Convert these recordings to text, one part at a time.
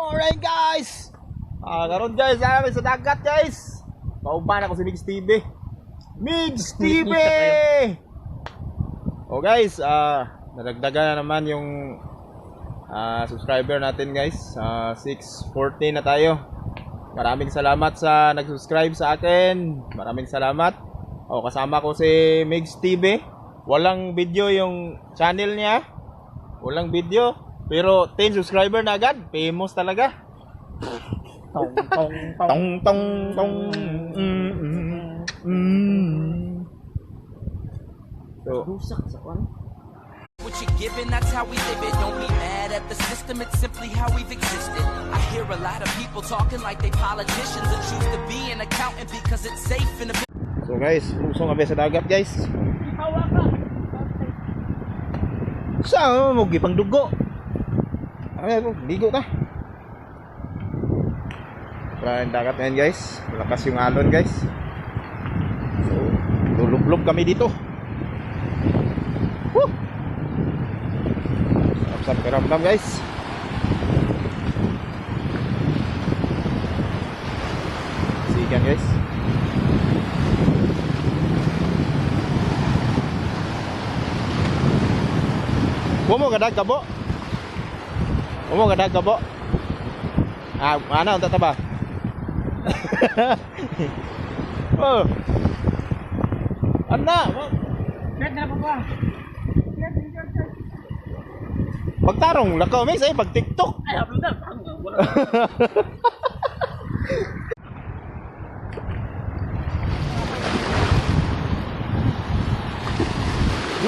Alright guys! Ah, karon guys, kami sa dagat guys. Pauban ako si Migs TV. Migs TV! oh guys, ah nadagdagan na naman yung ah, subscriber natin guys. Ah, 614 na tayo. Maraming salamat sa nag-subscribe sa akin. Maraming salamat. Oh, kasama ko si Migs TV. Walang video yung channel niya. Walang video. Pero 10 subscriber na agad. Famous talaga. Tong, tong, tong. Tong tong tong. Mm, mm, mm. So, Rusak sa kwan. What you're giving, that's how we live it. Don't be mad at the system, it's simply how we've existed. I hear a lot of people talking like they politicians and choose to be an accountant because it's safe in the so guys, usong kami sa dagat guys. Hawa ka. Saan mo gipang dugo? Ay, ako, ligo ta. Wala yung dagat ngayon guys. Lakas yung alon guys. So, lulublob kami dito. Woo! Sarap sa pakiramdam guys. Sigan guys. Huwag mo gadag kabo. Huwag mo gadag kabo. Ah, ano ang tataba? oh. Ana, Red na pa pagtarong lakaw may say pag TikTok. Ay, hablo na.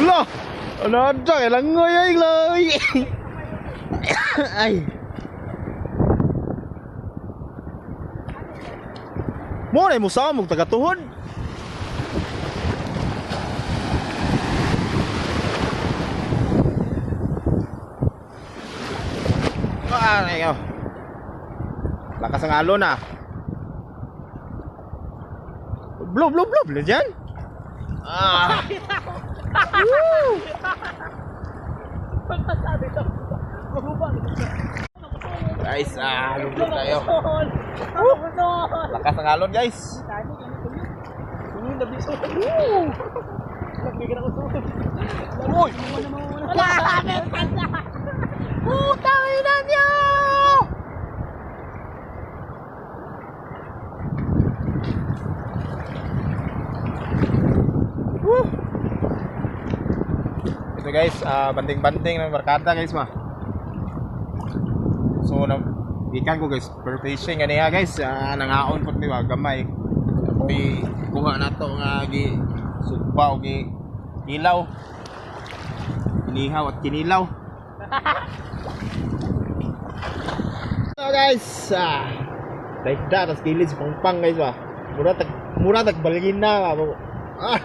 Lo, ano ada kailang ngoy ay loy. ay. Mo na mo sa mo taga tuhod. Ah, ayo. Lakas ang alon ah. Blob, blob, blob. Diyan. Ah. Pagkasabi to. Mahubang. Guys, ah, lubog tayo. Woo! Lakas ang alon, guys. Sunod na biso. Woo! Nagbigyan ako sunod. Uy! Wala kami! Putang ina niyo! Woo! Ito guys, ah, banding-banding ng barkada guys ma. So na ikan ko guys, per fishing ani ha guys, ah, nangaon po di ba gamay. Tapi kuha na to nga gi sugpa o gi ilaw. Inihaw at kinilaw. So guys, ah, like that, as kilid si Pangpang guys ba. Mura tag mura tag balgin na ba. Ah.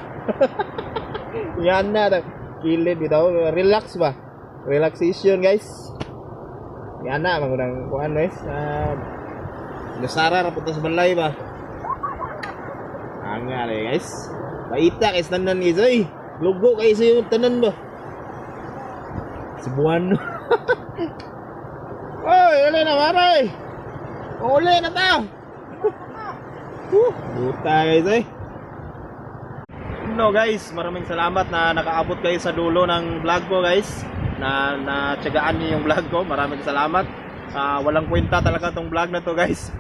Yan na tag kilid bitaw, relax ba. Relaxation guys. Yan na magandang kuan guys. Ah, Nasara ra punta sa balay ba. Anga re guys. Baita kay tanan guys oy. Lugo kay sa yung tanan ba. Cebuano. Oy, uli na maray. Uli na tao. Buta guys eh. No guys, maraming salamat na nakaabot kayo sa dulo ng vlog ko guys. Na na tiyagaan niyo yung vlog ko. Maraming salamat. Ah, walang kwenta talaga tong vlog na to guys.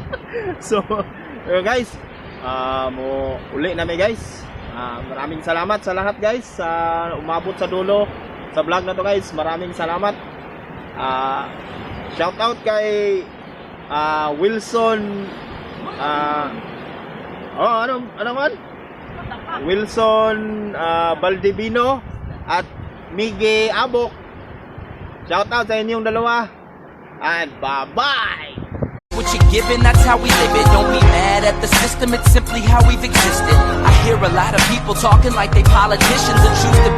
so, uh, guys, ah, mo uli na may guys. Ah, maraming salamat sa lahat guys sa umabot sa dulo sa vlog na to guys. Maraming salamat. Ah, shout out kay ah, Wilson ah Oh, ano ano man? Wilson ah, Baldivino at Mige Abok. Shout out sa inyong dalawa. And bye-bye. What you're giving, that's how we live it. Don't be mad at the system, it's simply how we've existed. I hear a lot of people talking like they politicians and choose to